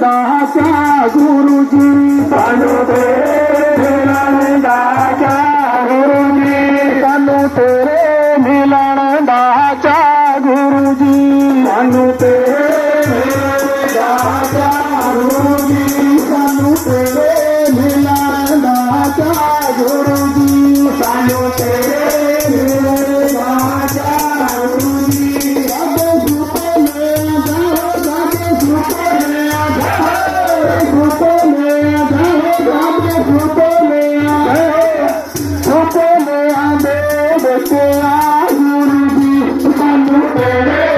दासा गुरुजी सानू तेरे मिलन दाचा गुरुजी सानू तेरे मिलन Thank you.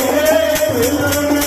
hey, hey, hey.